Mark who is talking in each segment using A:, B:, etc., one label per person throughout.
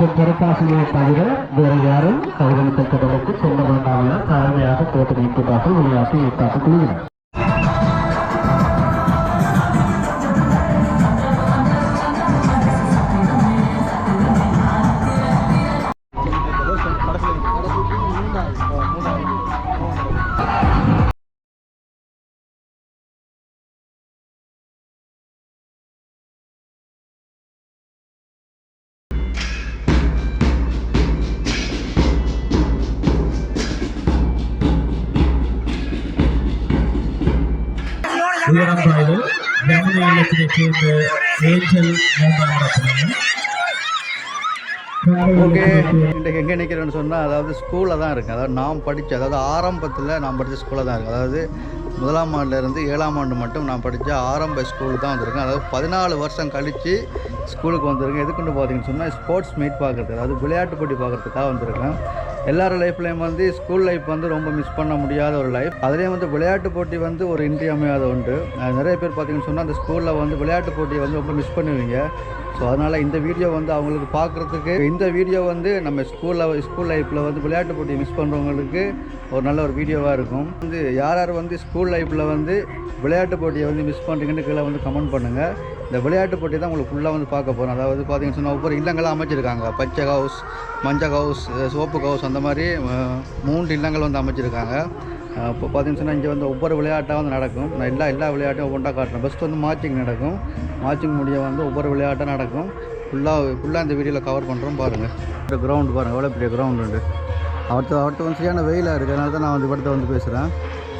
A: மற்றும் பொறுப்பாசிரியை தவிர வேறு யாரும் கைவினைத்த கடலுக்கு செல்ல வேண்டாம் என தாழ்மையாக கோட்டை நிற்கிறார்கள் விளையாட்டு ஏற்பாட்டு குழுவினர்
B: சேர்ந்த ஏஞ்சல் மூன்றாம்
C: ஓகே இன்றைக்கு எங்கே நிற்கிறேன்னு சொன்னால் அதாவது ஸ்கூலில் தான் இருக்குது அதாவது நாம் படித்த அதாவது ஆரம்பத்தில் நான் படித்த ஸ்கூலில் தான் இருக்குது அதாவது முதலாம் ஆண்டுலேருந்து ஏழாம் ஆண்டு மட்டும் நான் படித்த ஆரம்ப ஸ்கூல் தான் வந்திருக்கேன். அதாவது பதினாலு வருஷம் கழித்து ஸ்கூலுக்கு வந்திருக்கேன். எதுக்குன்னு பார்த்தீங்கன்னு சொன்னால் ஸ்போர்ட்ஸ் மீட் பார்க்குறதுக்கு அதாவது விளையாட்டு போட்டி பார்க்குறதுக்காக வந்திருக்கேன். எல்லார் லைஃப்லேயும் வந்து ஸ்கூல் லைஃப் வந்து ரொம்ப மிஸ் பண்ண முடியாத ஒரு லைஃப் அதுலேயும் வந்து விளையாட்டு போட்டி வந்து ஒரு இன்றியமையாத உண்டு. நிறைய பேர் பார்த்தீங்கன்னு சொன்னால் அந்த ஸ்கூலில் வந்து விளையாட்டு போட்டியை வந்து ரொம்ப மிஸ் பண்ணுவீங்க. ஸோ அதனால் இந்த வீடியோ வந்து அவங்களுக்கு பார்க்குறதுக்கு இந்த வீடியோ வந்து நம்ம ஸ்கூலில் ஸ்கூல் லைஃப்பில் வந்து விளையாட்டு போட்டியை மிஸ் பண்ணுறவங்களுக்கு ஒரு நல்ல ஒரு வீடியோவாக இருக்கும். வந்து யார் யார் வந்து ஸ்கூல் லைஃப்பில் வந்து விளையாட்டு போட்டியை வந்து மிஸ் பண்ணுறீங்கன்னு கீழே வந்து கமெண்ட் பண்ணுங்கள் இந்த விளையாட்டு போட்டி தான் உங்களுக்கு ஃபுல்லாக வந்து பார்க்க போகிறோம் அதாவது பார்த்தீங்கன்னு சொன்னால் ஒவ்வொரு இல்லங்களாக அமைச்சிருக்காங்க. பச்சை ஹவுஸ் மஞ்சள் ஹவுஸ் சோப்பு ஹவுஸ் அந்த மாதிரி மூன்று இல்லங்கள் வந்து அமைச்சிருக்காங்க. இப்போ பார்த்தீங்கன்னு சொன்னால் இங்கே வந்து ஒவ்வொரு விளையாட்டாக வந்து நடக்கும். நான் எல்லா எல்லா விளையாட்டையும் ஒவ்வொன்றா காட்டுறேன். ஃபஸ்ட்டு வந்து மார்ச்சிங் நடக்கும். மார்ச்சிங் முடிய வந்து ஒவ்வொரு விளையாட்டாக நடக்கும். ஃபுல்லாக ஃபுல்லாக இந்த வீடியோவில் கவர் பண்ணுறோம் பாருங்கள் இந்த கிரவுண்டு பாருங்கள் எவ்வளோ பெரிய கிரவுண்டு உண்டு. அடுத்து அடுத்து வந்து சரியான வெயிலாக இருக்குது அதனால தான் நான் வந்து படத்தை வந்து பேசுகிறேன்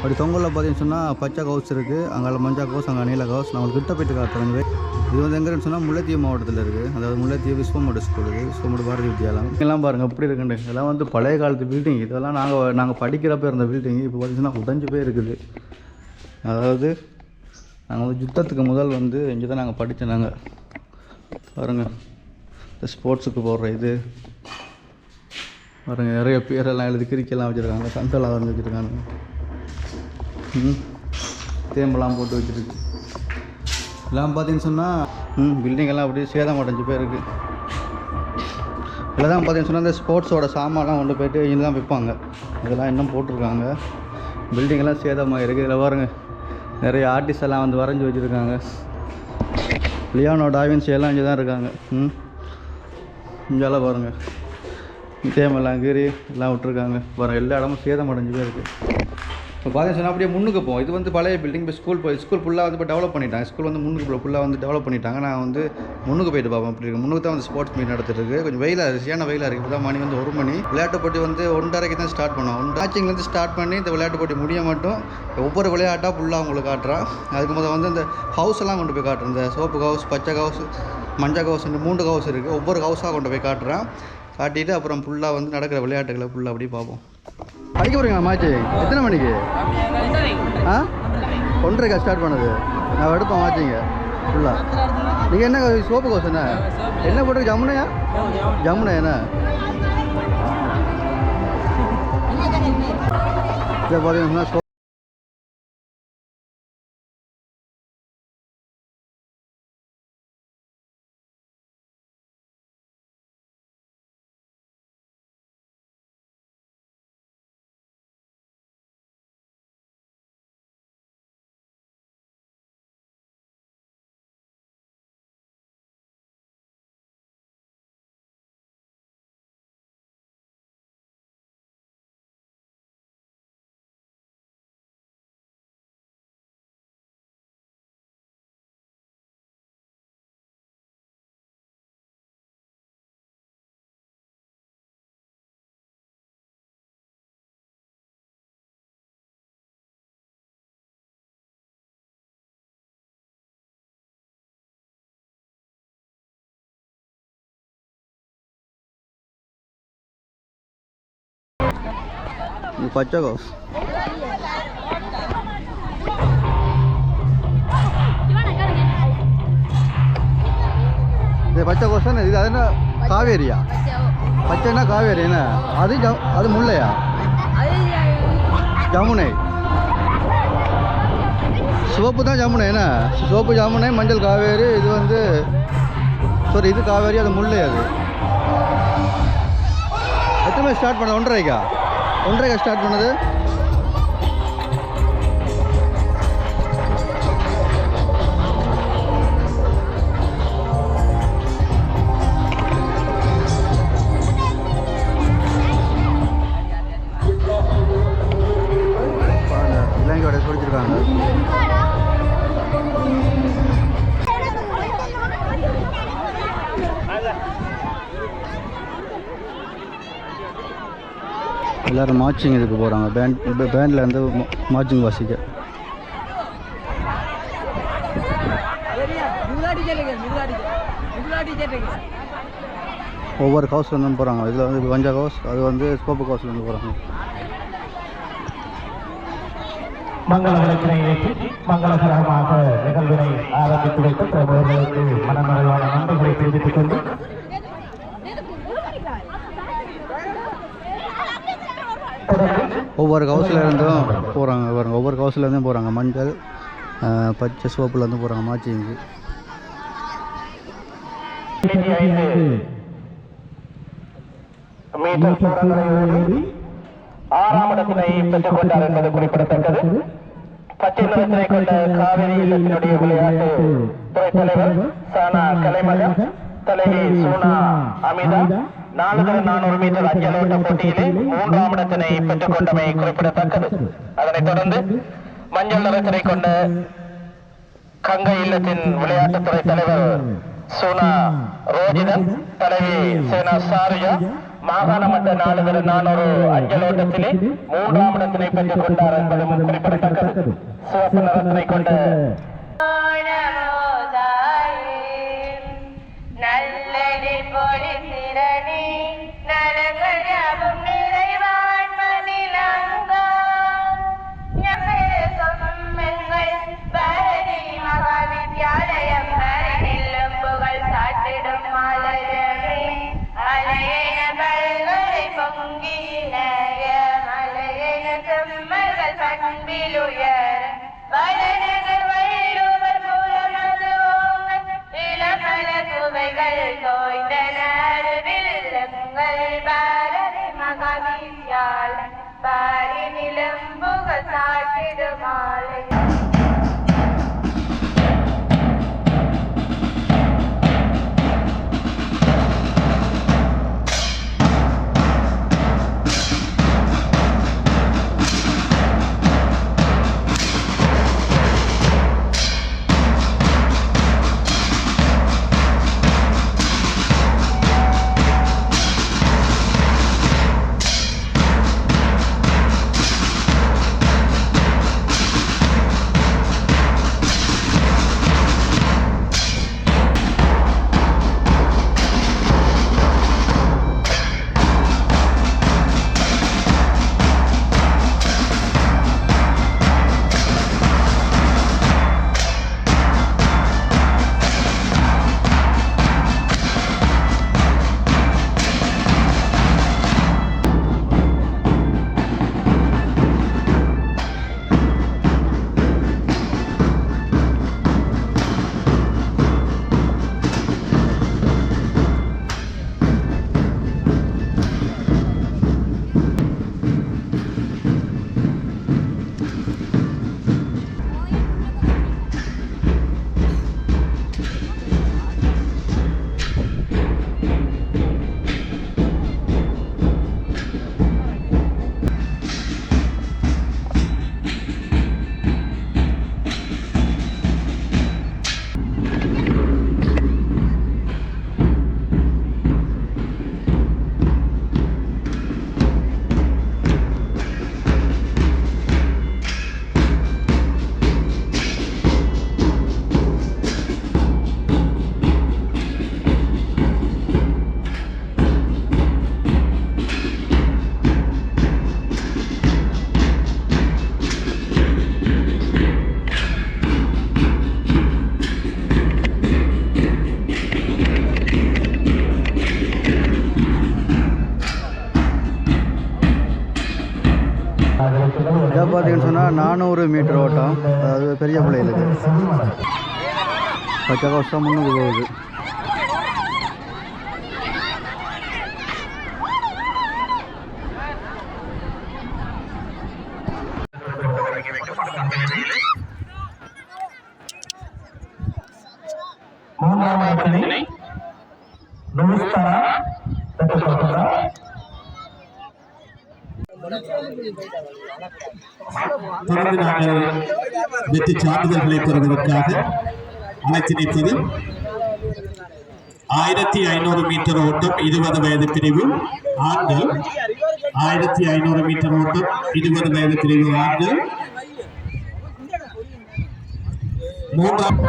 C: அப்படி தொங்கலில் பார்த்தீங்கன்னு சொன்னால் பச்சை கவுஸ் இருக்குது அங்கே மஞ்சள் கவுஸ் அங்கே நீல கவுஸ். நான் உங்களுக்கு கிட்ட போயிட்டு காட்டுறேன் இது வந்து எங்கன்னு சொன்னால் முல்லைத்தீவு மாவட்டத்தில் இருக்குது அதாவது முல்லைத்தீவு விஸ்வமோட ஸ்கூல் இருக்குது விஸ்வமோட பாரதி வித்யாலயம். இதெல்லாம் பாருங்கள் எப்படி இருக்குண்டு இதெல்லாம் வந்து பழைய காலத்து பில்டிங் இதெல்லாம் நாங்கள் நாங்கள் படிக்கிறப்ப இருந்த பில்டிங் இப்போ பார்த்தீங்கன்னா உடஞ்சி போய் இருக்குது அதாவது நாங்கள் வந்து யுத்தத்துக்கு முதல் வந்து இங்கே தான் நாங்கள் படித்தோம் நாங்கள் பாருங்கள் இந்த ஸ்போர்ட்ஸுக்கு போடுற இது. பாருங்கள் நிறைய பேரெல்லாம் எழுதி கிரிக்கெல்லாம் வச்சுருக்காங்க. சந்தெல்லாம் வந்து வச்சுருக்காங்க. தேம்பெல்லாம் போட்டு வச்சுருக்கு எல்லாம் பார்த்தீங்கன்னு சொன்னால் ம் பில்டிங்கெல்லாம் அப்படியே சேதம் அடைஞ்சு போயிருக்கு. இதெல்லாம் பார்த்தீங்கன்னு சொன்னால் இந்த ஸ்போர்ட்ஸோட சாமான்லாம் கொண்டு போயிட்டு இங்கே தான் விற்பாங்க இதெல்லாம் இன்னும் போட்டிருக்காங்க. பில்டிங்கெல்லாம் சேதமாக இருக்குது இதில் பாருங்க நிறைய ஆர்டிஸ்ட் எல்லாம் வந்து வரைஞ்சி வச்சுருக்காங்க. லியானோ டாவின்ஸ் எல்லாம் இங்கே தான் இருக்காங்க. ம். இங்கெல்லாம் பாருங்கள் தேமெல்லாம் கீரி எல்லாம் விட்டுருக்காங்க. பாருங்கள் எல்லா இடமும் சேதம் அடைஞ்சு போயிருக்கு. இப்போ பார்த்தீங்கன்னா சொன்னால் அப்படியே முன்னுக்கு போவோம். இது வந்து பழைய பில்டிங் இப்போ ஸ்கூல் போய் ஸ்கூல் ஃபுல்லாக வந்து இப்போ டெவலப் பண்ணிட்டாங்க. ஸ்கூல் வந்து முன்னுக்கு ஃபுல்லாக வந்து டெவலப் பண்ணிட்டாங்க. நான் வந்து முன்னுக்கு போயிட்டு பார்ப்போம் அப்படி இருக்கு. முன்னுக்கு தான் வந்து ஸ்போர்ட்ஸ் மீட் நடத்திட்டு இருக்கு. கொஞ்சம் வெயிலாக இருக்குது சரியான வெயிலாக இருக்குது இப்போ தான் மணி வந்து ஒரு மணி. விளையாட்டு போட்டி வந்து ஒன்றரைக்கு தான் ஸ்டார்ட் பண்ணோம். ஒன்றாச்சிங்லேருந்து ஸ்டார்ட் பண்ணி இந்த விளையாட்டு போட்டி முடிய மட்டும் ஒவ்வொரு விளையாட்டாக ஃபுல்லாக உங்களுக்கு காட்டுறான். அதுக்கு முதல் வந்து இந்த ஹவுஸ் எல்லாம் கொண்டு போய் காட்டுறேன். இந்த சோப்பு ஹவுஸ் பச்சை ஹவுஸ் மஞ்சள் ஹவுஸ் மூன்று ஹவுஸ் இருக்குது ஒவ்வொரு ஹவுஸாக கொண்டு போய் காட்டுறான். காட்டிட்டு அப்புறம் ஃபுல்லாக வந்து நடக்கிற விளையாட்டுகளை ஃபுல்லாக அப்படியே பார்ப்போம் படிக்க போகிறீங்களா மாச்சி? எத்தனை மணிக்கு? ஆ? ஒன்றரைக்கா ஸ்டார்ட் பண்ணது. நான் எடுப்பேன் மாச்சிங்க. ஃபுல்லாக நீங்கள் என்ன சோப்பு கோஸ் என்ன? என்ன போட்டு ஜமுனையா? ஜமுனா என்ன? இதை பார்த்தீங்கன்னா சோ இது பச்சை கோஸ் இது தானே இது அது என்ன? காவேரியா? பச்சைன்னா காவேரி என்ன? அது அது முல்லையா? ஜமுனை. சிவப்பு தான் ஜமுனை என்ன? சிவப்பு ஜமுனை மஞ்சள் காவேரி இது வந்து சாரி இது காவேரி அது முல்லை அது. எத்தனை ஸ்டார்ட் பண்ண ஒன்றரைக்கா? ஒன்றரை ஸ்டார்ட் பண்ணது. இலங்கையோட பிடிச்சிருக்காங்க எல்லாரும் மார்ச்சிங் இதுக்கு போகிறாங்க பேண்ட் பேண்டில் வந்து மார்ச்சிங் வாசிக்க. ஒவ்வொரு ஹவுஸ்லேருந்தும் போகிறாங்க இதில் வந்து வஞ்சா ஹவுஸ் அது வந்து ஸ்கோப்பு ஹவுஸ்லேருந்து போகிறாங்க
A: மங்கள விளக்கினை மங்களகரமாக நிகழ்வினை ஆரம்பித்து வைத்து பிரபலங்களுக்கு மனநிறைவான நன்றிகளை தெரிவித்துக் கொண்டு தொடர்ந்து
C: ஒவ்வொரு ஹவுஸ்ல இருந்தும் போகிறாங்க பாருங்க ஒவ்வொரு ஹவுஸ்ல இருந்தும் போகிறாங்க மஞ்சள் பச்சை சோப்புலேருந்து போகிறாங்க
A: ஓடி ஆறாம் இடத்தினை பெற்றுக் கொண்டார் என்பது குறிப்பிடத்தக்கது பச்சை நிறத்தினை கொண்ட காவிரி இல்லத்தினுடைய விளையாட்டு துறை தலைவர் சானா கலைமகன் தலைவி சோனா அமிதா நான்கு நானூறு மீட்டர் அஞ்சல் ஓட்ட போட்டியிலே மூன்றாம் இடத்தினை பெற்றுக் கொண்டமை குறிப்பிடத்தக்கது. அதனைத் தொடர்ந்து மஞ்சள் நிறத்தினை கொண்ட கங்கை இல்லத்தின் விளையாட்டுத்துறை தலைவர் சோனா ரோஜிதன் தலைவி சேனா சாரியா மாகாண மட்ட நாடுகிற நானூறு அஞ்சல் ஓட்டத்திலே மூன்றாம் இடத்தினை பெற்றுக் கொண்டார் என்பதும் குறிப்பிடத்தக்கது. சிவப்பு நிறத்தினை கொண்ட
C: Bye. சொன்னால் மீட்டர் ஓட்டம். அதாவது பெரிய பிள்ளைகளுக்கு பச்சை கோஷம் முன்னுக்கு போகுது
B: லூஸ்தானா பெற்றுக்கொள்கிறார் தொடர்ந்து நாங்கள் வெற்றி சான்றிதழ்களை பெறுவதற்காக அழைத்து நிற்பது ஆயிரத்தி ஐநூறு மீட்டர் ஓட்டம் இருபது வயது பிரிவு ஆண்கள். ஆயிரத்தி ஐநூறு மீட்டர் ஓட்டம் இருபது வயது பிரிவு ஆண்கள். மூன்றாம்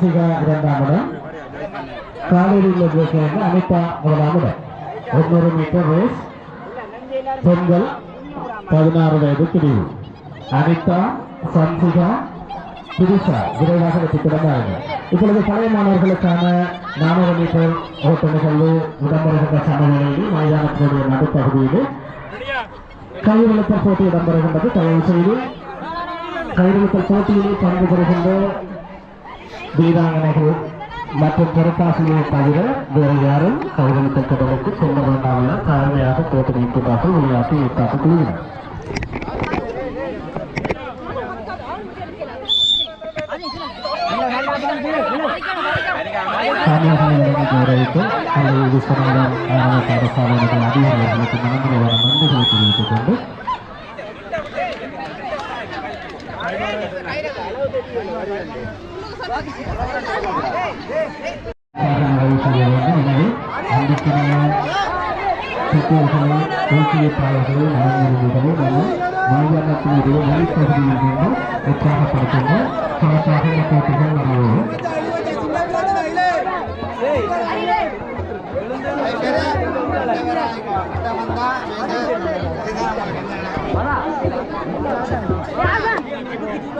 B: சேர்ந்த இரண்டாம் இடம். காவேரி இல்லத்தை வந்து அனிதா முதலாம் இடம். எண்ணூறு மீட்டர் ரேஸ் பெண்கள் பதினாறு வயது பிரிவு. அனிதா சன்சிகா புதுசா விரைவாக வெற்றி பெறுகிறார்கள் இப்பொழுது பழைய மாணவர்களுக்கான நானூறு மீட்டர் ஓட்டணிகள் இடம்பெறுகின்ற சமநிலையில் மைதானத்தினுடைய நடுப்பகுதியில். கைவிழுத்தல் போட்டி இடம்பெறுகின்றது. தயவு செய்து கைவிழுத்தல் போட்டியில் பங்கு பெறுகின்ற வீராங்கனைகள் மற்றும் பொறுப்பாசிரியை தவிர வேறு யாரும் கைவிழுத்தல் தொடருக்கு செல்ல வேண்டாம் என தாழ்மையாக போட்டி நீக்குகிறார்கள் விளையாட்டு ஏற்பாட்டு குழுவினர் அல்லது அதிகாரிகளுக்கு மனதில் வர நன்றிகளை தெரிவித்துக் கொண்டு வேண்டும் எனவே அன்பிற்கினைய பெற்றோர்களை ஊக்குவிப்பாளர்களை நலன்களை நம்ம மைதானத்தினுடைய வழிப்பகுதியில் நின்று உற்சாகப்படுத்துங்க சிறப்பாக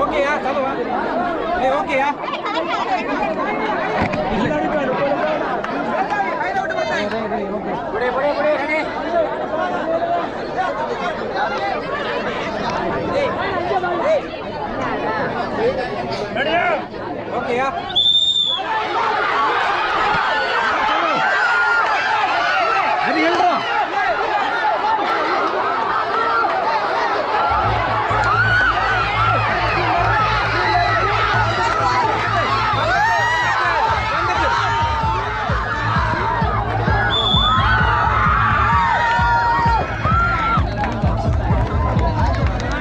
D: ஓகேயா சொல்லுவா ஏ ஓகேயா
E: ஓகேயா